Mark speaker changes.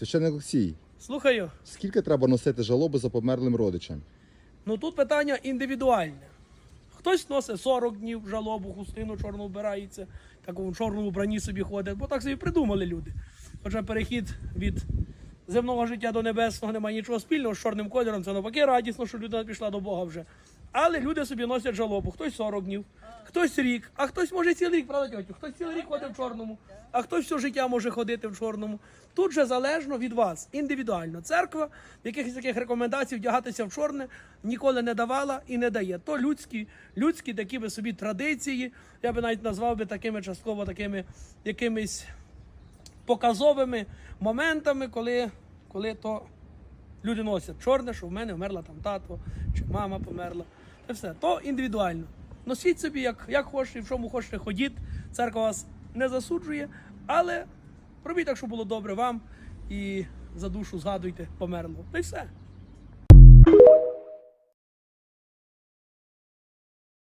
Speaker 1: Священник Олексій,
Speaker 2: Слухаю.
Speaker 1: скільки треба носити жалоби за померлим родичем?
Speaker 2: Ну тут питання індивідуальне. Хтось носить 40 днів жалобу, хустину чорну вбирається, такому чорному брані собі ходить, бо так собі придумали люди. Хоча перехід від земного життя до небесного немає нічого спільного з чорним кольором, це навпаки радісно, що людина пішла до Бога вже. Але люди собі носять жалобу, хтось 40 днів, хтось рік, а хтось може цілий рік, правда, тьотю? Хтось цілий рік ходить в чорному, а хтось все життя може ходити в чорному. Тут же залежно від вас, індивідуально. Церква якихось таких рекомендацій вдягатися в чорне ніколи не давала і не дає. То людські, людські такі би собі традиції, я би навіть назвав би такими частково такими якимись показовими моментами, коли, коли то люди носять чорне, що в мене вмерла там тато, чи мама померла. Це все. То індивідуально. Носіть собі, як, як хочете, в чому хочете ходіть. Церква вас не засуджує, але робіть так, щоб було добре вам і за душу згадуйте померло. Та й все.